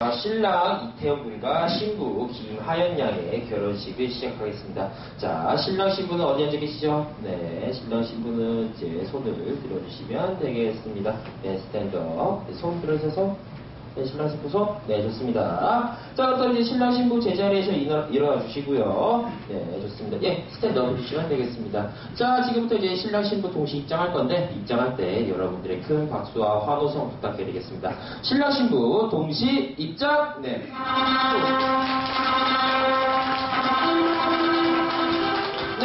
아, 신랑 이태원 군과 신부 김하연 양의 결혼식을 시작하겠습니다. 자, 신랑 신부는 어디 앉아 계시죠? 네, 신랑 신부는 이제 손을 들어주시면 되겠습니다. 네, 스탠드업. 네, 손 들어주셔서. 네, 신랑 신부 손. 네, 좋습니다. 자, 그렇다면 이제 신랑 신부 제자리에서 일어, 일어나 주시고요. 네, 좋습니다. 예, 스탠드업 해주시면 되겠습니다. 자, 지금부터 이제 신랑 신부 동시 입장할 건데, 입장할 때 여러분들의 큰 박수와 환호성 부탁드리겠습니다. 신랑 신부 동시 입장! 네.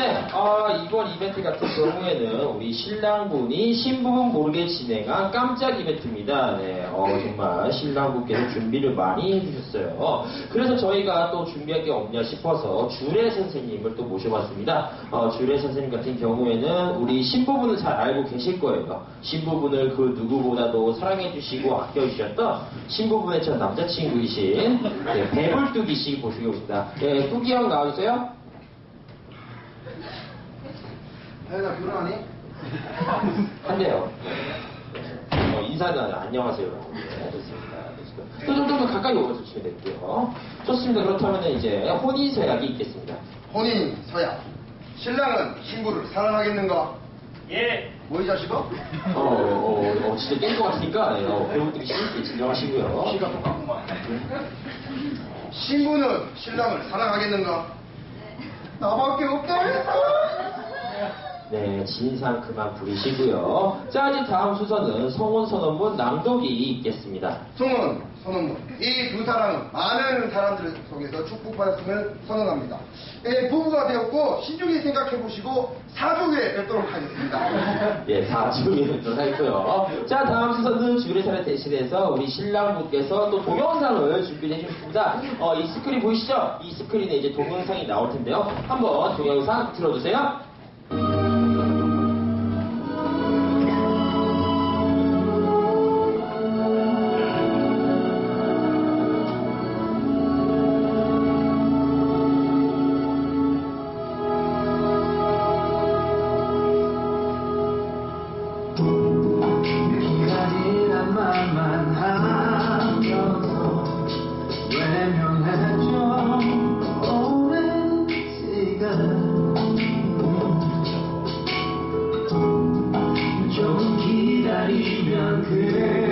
네, 아, 이번 이벤트 같은 경우에는 우리 신랑분이 신부분 모르게 진행한 깜짝 이벤트입니다. 네, 어, 정말 신랑분께서 준비를 많이 해주셨어요. 어, 그래서 저희가 또 준비할 게 없냐 싶어서 주례 선생님을 또 모셔봤습니다. 어, 주례 선생님 같은 경우에는 우리 신부분을 잘 알고 계실 거예요. 신부분을 그 누구보다도 사랑해주시고 아껴주셨던 신부분의 전 남자친구이신 네, 배불뚝이 씨 모시고 있습니다. 네, 뚝이 형 나와주세요. 혜연아 결혼하니? 한대요. 어, 인사는 안- 안녕하세요. 네, 좋습니다. 좋습니다. 또 좀, 좀더 가까이 오셔서 주시면 될게요. 좋습니다. 그렇다면 이제 혼인 서약이 있겠습니다. 혼인 서약 신랑은 신부를 사랑하겠는가? 예. 뭐이 자식아? 어, 어, 어, 진짜 깰것 같으니까, 네, 어, 배우들이 쉽게 진정하시고요. 키가 똑같구만 신부는 신랑을 사랑하겠는가? 나밖에 없다 했어 네, 진상 그만 부리시고요. 자, 이제 다음 순서는 성혼 선언문 낭독이 있겠습니다. 성은 선언문 이 두 사람은 많은 사람들 속에서 축복받았음을 선언합니다 예, 부부가 되었고 신중히 생각해 보시고 사주에 뵙도록 하겠습니다 예, 다 준비를 하고요. 자, 다음 순서는 주례사를 대신해서 우리 신랑분께서 또 동영상을 준비를 해주셨습니다. 어, 이 스크린 보이시죠? 이 스크린에 이제 동영상이 나올 텐데요. 한번 동영상 들어주세요. 기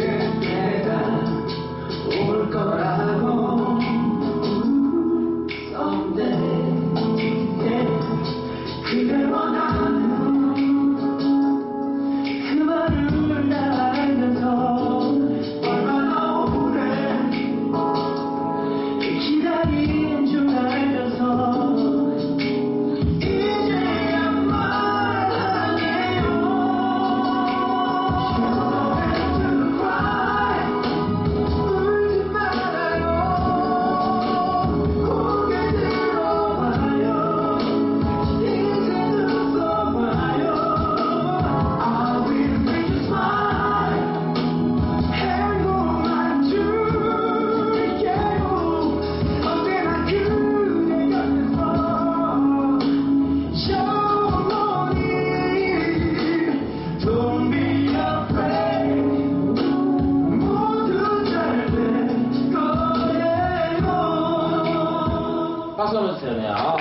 박수 한번 주세요. 네. 아,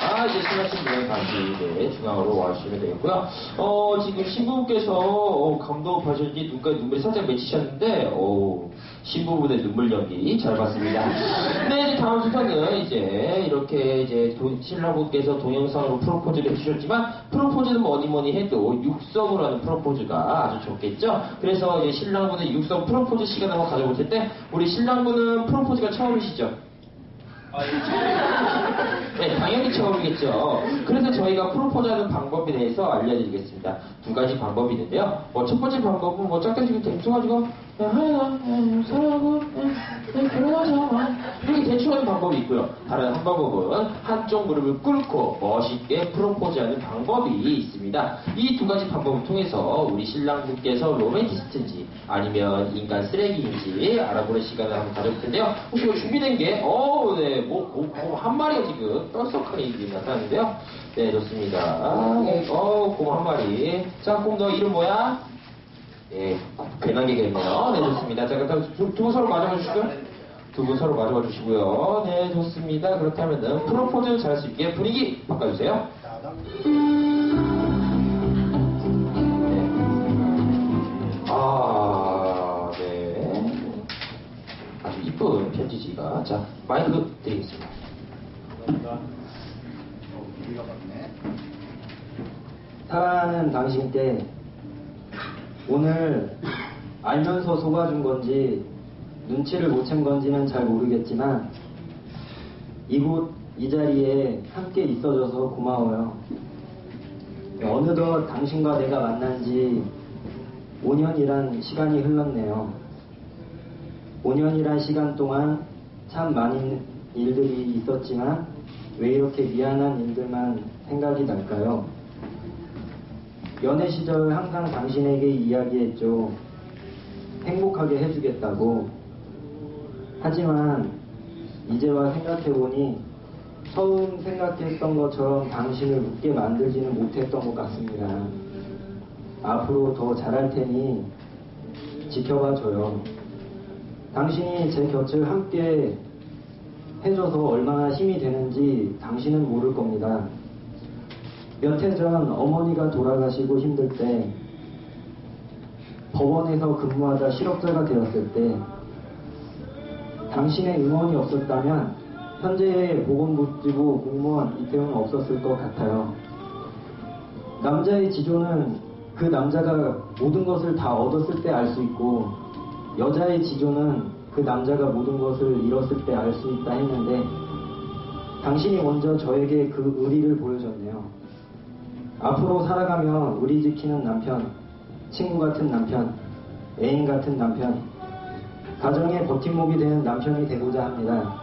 자, 이제 신하신 분은 다시 네, 중앙으로 와주시면 되겠고요. 어, 지금 신부분께서 어, 감동하셨는지 눈가에 눈물이 살짝 맺히셨는데, 오, 신부분의 눈물 연기 잘 봤습니다. 네, 이제 다음 순서는 이제 이렇게 이제 도- 신랑분께서 동영상으로 프로포즈를 해주셨지만, 프로포즈는 뭐니 뭐니 해도 육성으로 하는 프로포즈가 아주 좋겠죠? 그래서 이제 신랑분의 육성 프로포즈 시간을 한번 가져볼 텐데, 우리 신랑분은 프로포즈가 처음이시죠? 네, 당연히 처음이겠죠. 그래서 저희가 프로포즈하는 방법에 대해서 알려드리겠습니다. 두 가지 방법이 있는데요. 뭐 첫 번째 방법은 뭐 짝짝지고 대충 가지고 야, 하연아, 야, 사랑하고, 야, 야, 결혼하자. 어. 이렇게 대충 하는 방법이 있고요. 다른 한 방법은 한쪽 무릎을 꿇고 멋있게 프로포즈하는 방법이 있습니다. 이 두 가지 방법을 통해서 우리 신랑분께서 로맨티스트인지 아니면 인간 쓰레기인지 알아보는 시간을 한번 가져볼 텐데요. 혹시 이거 준비된 게, 어우, 네, 뭐, 뭐, 뭐, 한 마리가 지금 뻘썩하게 이렇게 나타나는데요. 네, 좋습니다. 네, 어, 곰한 마리. 자, 곰 너 이름 뭐야? 예, 괜한 있네요. 네, 좋습니다. 자, 그렇다면 두, 두 분 서로 마주봐 주시고요. 두 분 서로 마주봐 주시고요. 네, 좋습니다. 그렇다면은 프로포즈 잘수 있게 분위기 바꿔주세요. 네. 아, 네. 아주 이쁜 편지지가. 자, 마이크 드리겠습니다. 맞네. 사랑하는 당신 께 오늘 알면서 속아준 건지 눈치를 못 챈 건지는 잘 모르겠지만 이곳 이 자리에 함께 있어줘서 고마워요. 어느덧 당신과 내가 만난 지 5년이란 시간이 흘렀네요. 5년이란 시간 동안 참 많은 일들이 있었지만 왜 이렇게 미안한 일들만 생각이 날까요? 연애 시절 항상 당신에게 이야기했죠. 행복하게 해주겠다고. 하지만 이제와 생각해보니 처음 생각했던 것처럼 당신을 웃게 만들지는 못했던 것 같습니다. 앞으로 더 잘할 테니 지켜봐줘요. 당신이 제 곁을 함께 해줘서 얼마나 힘이 되는지 당신은 모를 겁니다. 몇해전 어머니가 돌아가시고 힘들 때 법원에서 근무하다 실업자가 되었을 때 당신의 응원이 없었다면 현재의 보건복지부 공무원 이태훈은 없었을 것 같아요. 남자의 지조는 그 남자가 모든 것을 다 얻었을 때 알 수 있고 여자의 지조는 그 남자가 모든 것을 잃었을 때 알 수 있다 했는데 당신이 먼저 저에게 그 의리를 보여줬네요. 앞으로 살아가며 우리 지키는 남편, 친구 같은 남편, 애인 같은 남편, 가정의 버팀목이 되는 남편이 되고자 합니다.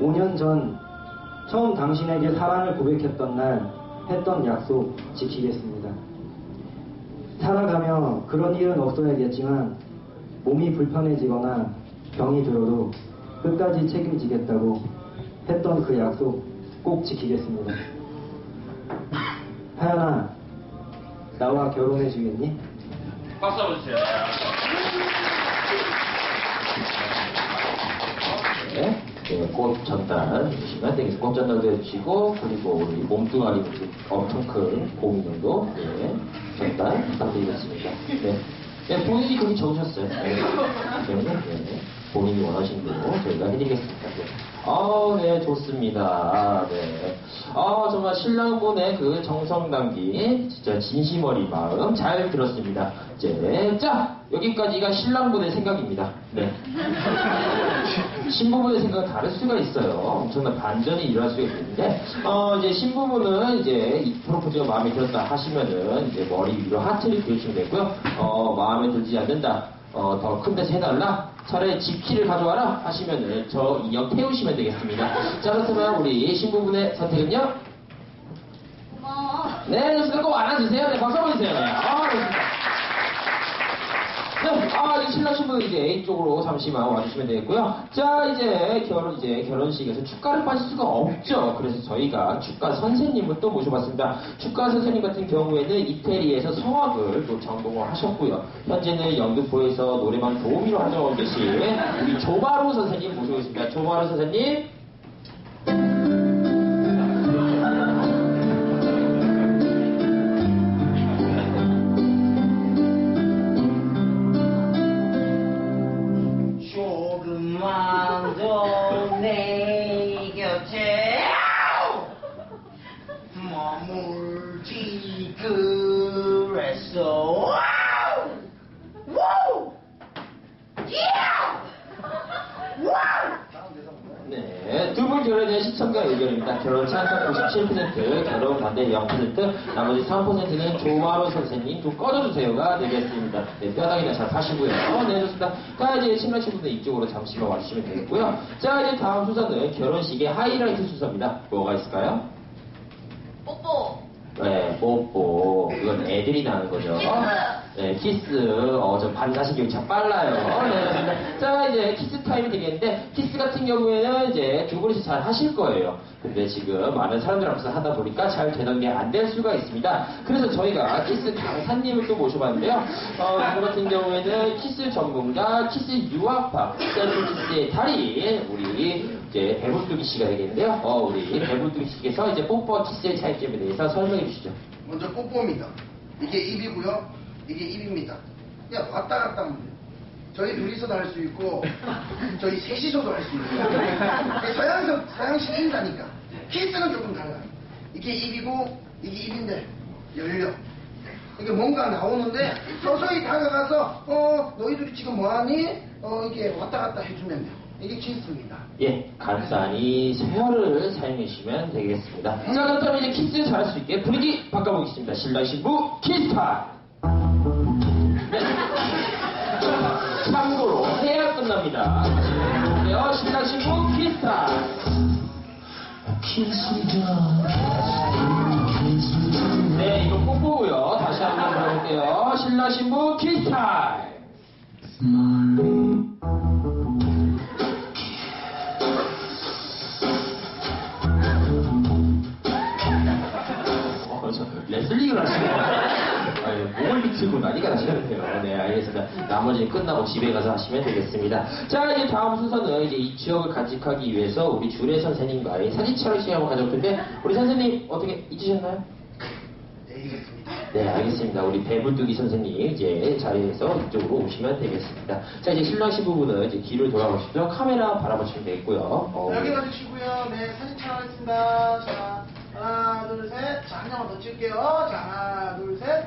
5년 전 처음 당신에게 사랑을 고백했던 날 했던 약속 지키겠습니다. 살아가며 그런 일은 없어야겠지만 몸이 불편해지거나 병이 들어도 끝까지 책임지겠다고 했던 그 약속 꼭 지키겠습니다. 하연아, 나와 결혼해 주겠니? 박수 한번 주세요. 네, 네, 꽃 전달 해주시면 되겠습니다. 꽃 전달도 해주시고, 그리고 우리 몸뚱아리 엄청 큰 고민형도 네, 전달 부탁드리겠습니다. 네. 네, 본인이 거기 적으셨어요. 네. 그러면 네, 본인이 원하시는 대로 저희가 해드리겠습니다. 네. 아, 네, 좋습니다. 아, 네. 아, 정말 신랑분의 그 정성 담긴 진짜 진심 어린 마음 잘 들었습니다. 이제, 자, 여기까지가 신랑분의 생각입니다. 네. 신부분의 생각은 다를 수가 있어요. 엄청난 반전이 일어날 수가 있는데, 어, 이제 신부분은 이제 이 프로포즈가 마음에 들었다 하시면은 이제 머리 위로 하트를 그리시면 되고요. 어, 마음에 들지 않는다. 어, 더 큰 데서 해달라? 차라리 집키를 가져와라? 하시면은 저 인형 태우시면 되겠습니다. 자, 그렇다면 우리 신부분의 선택은요? 고마워. 네, 좋습니다. 꼭 안아주세요. 네, 박수 한번 주세요. 네. 아. 네, 아, 이 신랑 신부 이제 이쪽으로 잠시만 와주시면 되겠고요. 자, 이제 결혼, 이제 결혼식에서 축가를 빠질 수가 없죠. 그래서 저희가 축가 선생님을 또 모셔봤습니다. 축가 선생님 같은 경우에는 이태리에서 성악을 또 전공을 하셨고요. 현재는 영등포에서 노래방 도우미로 활동하고 계신 우리 조바로 선생님 모셔보겠습니다. 조바로 선생님. 머물지 그랬어 와우! 와우! 야! 와우! 네, 두 분 결혼에 대한 시청자 의견입니다. 결혼 찬성 97%, 결혼 반대 0%, 나머지 3%는 조마로 선생님 좀 꺼져주세요가 되겠습니다. 네, 뼈다귀나 잘 파시고요. 어, 네, 좋습니다. 자, 이제 신랑 신부들 이쪽으로 잠시만 와주시면 되겠고요. 자, 이제 다음 순서는 결혼식의 하이라이트 순서입니다. 뭐가 있을까요? 뽀뽀. 네, 뽀뽀. 이건 애들이 나는 거죠. 키스. 네, 키스, 어, 저 반사신경이 참 빨라요. 네. 자, 이제 키스 타임이 되겠는데, 키스 같은 경우에는 이제 두 분이서 잘 하실 거예요. 근데 지금 많은 사람들 앞에서 하다 보니까 잘 되는 게 안 될 수가 있습니다. 그래서 저희가 키스 강사님을 또 모셔봤는데요. 어, 이분 같은 경우에는 키스 전문가, 키스 유학파, 셀프 키스의 달인, 우리 이제 배불뚝이 씨가 되겠는데요. 어, 우리 배불뚝이 씨께서 이제 뽀뽀와 키스의 차이점에 대해서 설명해 주시죠. 먼저 뽀뽀입니다. 이게 입이고요. 이게 입입니다. 그냥 왔다 갔다 하면 돼요. 저희 둘이서도 할 수 있고, 저희 셋이서도 할 수 있고. 서양적, 서양식 인사니까. 키스는 조금 달라요. 이게 입이고, 이게 입인데, 열려. 이게 뭔가 나오는데, 서서히 다가가서, 어, 너희들이 지금 뭐하니? 어, 이게 왔다 갔다 해주면 돼요. 이게 키스입니다. 예, 간단히 세열을 사용해 주시면 되겠습니다. 자, 그렇다면 이제 키스 잘할 수 있게 분위기 바꿔보겠습니다. 신랑 신부 키스 타임! 네. 참고로 해야 끝납니다. 네, 신랑 신부 키스 타임! 네, 이거 뽀뽀고요. 다시 한번 들어볼게요. 신랑 신부 키스 타임! 난리가 나시는데요. 네, 알겠습니다. 나머지는 끝나고 집에 가서 하시면 되겠습니다. 자, 이제 다음 순서는 이제 이 지역을 간직하기 위해서 우리 주례 선생님과의 사진 촬영 시간을 가져볼 텐데, 우리 선생님 어떻게 잊으셨나요? 네. 네, 알겠습니다. 우리 배불뚝이 선생님 이제 자리에서 이쪽으로 오시면 되겠습니다. 자, 이제 신랑 신부분은 이제 뒤를 돌아보시죠. 카메라 바라보시면 되겠고요. 어, 여기 봐주시고요. 네, 사진 촬영하겠습니다. 자, 하나, 둘, 셋. 자, 한 장만 더 찍을게요. 자, 하나, 둘, 셋.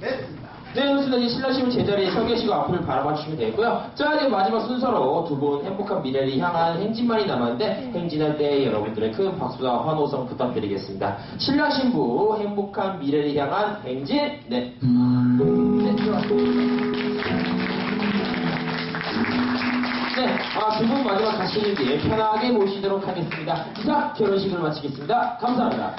네, 됐습니다. 네, 신랑 신부 제자리에 서 계시고 앞을 바라봐 주시면 되고요. 자, 이제 마지막 순서로 두 분 행복한 미래를 향한 행진만이 남았는데 행진할 때 여러분들의 큰 박수와 환호성 부탁드리겠습니다. 신랑 신부 행복한 미래를 향한 행진. 네. 네, 네, 아, 두 분 마지막 가시는 길 편하게 모시도록 하겠습니다. 이상 결혼식을 마치겠습니다. 감사합니다.